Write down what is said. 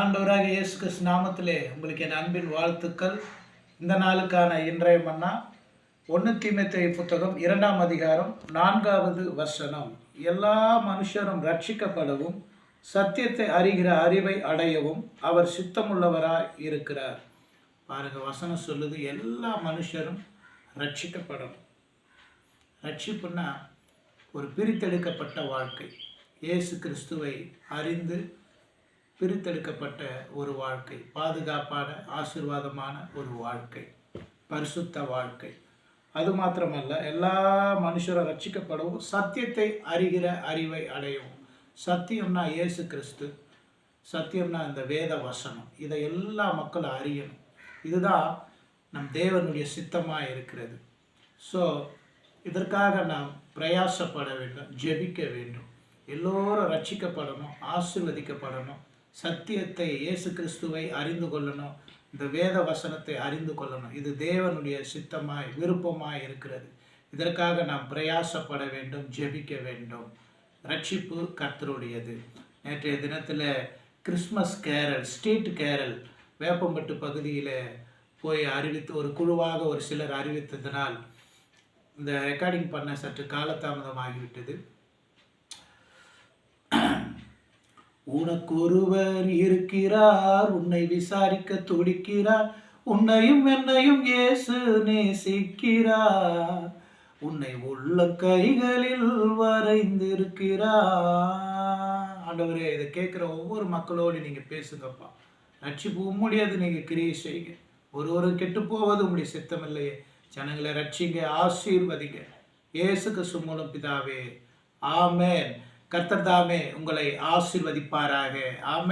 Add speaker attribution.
Speaker 1: ஆண்டவராக இயேசு கிறிஸ்து நாமத்திலே உங்களுக்கு என் அன்பின் வாழ்த்துக்கள். இந்த நாளுக்கான இன்றைய மன்னா ஒன்று தீமைத்தை புத்தகம் இரண்டாம் அதிகாரம் நான்காவது வசனம். எல்லா மனுஷரும் ரட்சிக்கப்படவும் சத்தியத்தை அறிகிற அறிவை அடையவும் அவர் சித்தமுள்ளவராய் இருக்கிறார். பாருங்க வசனம் சொல்லுது எல்லா மனுஷரும் ரட்சிக்கப்படணும் ரட்சிப்புன்னா ஒரு பிரித்தெடுக்கப்பட்ட வாழ்க்கை. இயேசு கிறிஸ்துவை அறிந்து பிரித்தெடுக்கப்பட்ட ஒரு வாழ்க்கை பாதுகாப்பான ஆசீர்வாதமான ஒரு வாழ்க்கை பரிசுத்த வாழ்க்கை. அது மாத்திரமல்ல எல்லா மனுஷரும் ரட்சிக்கப்படவும் சத்தியத்தை அறிகிற அறிவை அடையவும் சத்தியம்னா இயேசு கிறிஸ்து சத்தியம்னா இந்த வேத வசனம் இதை எல்லா மக்களும் அறியணும். இதுதான் நம் தேவனுடைய சித்தமாக இருக்கிறது. ஸோ இதற்காக நாம் பிரயாசப்பட வேண்டும் ஜெபிக்க வேண்டும். எல்லோரும் ரட்சிக்கப்படணும் ஆசிர்வதிக்கப்படணும். சத்தியத்தை இயேசு கிறிஸ்துவை அறிந்து கொள்ளணும். இந்த வேத வசனத்தை அறிந்து கொள்ளணும். இது தேவனுடைய சித்தமாய் விருப்பமாய் இருக்கிறது. இதற்காக நாம் பிரயாசப்பட வேண்டும் ஜெபிக்க வேண்டும். ரட்சிப்பு கர்த்தருடையது. நேற்றைய தினத்தில் Christmas carol street carol Veppampattu பகுதியில் போய் அறிவித்து ஒரு குழுவாக ஒரு சிலர் அறிவித்ததினால் இந்த ரெக்கார்டிங் பண்ண சற்று காலதாமதமாகிவிட்டது. உனக்கொருவர் இருக்கிறார் உன்னை விசாரிக்க துடிக்கிறார் உன்னையும் என்னையும் இயேசு நேசிக்கிறார். உன்னை உள்ள கைகளில் வரைந்திருக்கிறார். ஆண்டவரே இதை கேட்குற ஒவ்வொரு மக்களோடு நீங்கள் பேசுங்கப்பா. ரட்சிப்பு முடியாது நீங்கள் கிரியை செய்யுங்க. ஒருவரும் கெட்டு போவது உங்களுடைய சித்தம் இல்லையே ஜனங்களை ரட்சிங்க ஆசீர்வதிங்க. இயேசு கிறிஸ்து மூலம் பிதாவே ஆமேன். கர்த்தர் தாமே உங்களை ஆசிர்வதிப்பாராக. ஆமே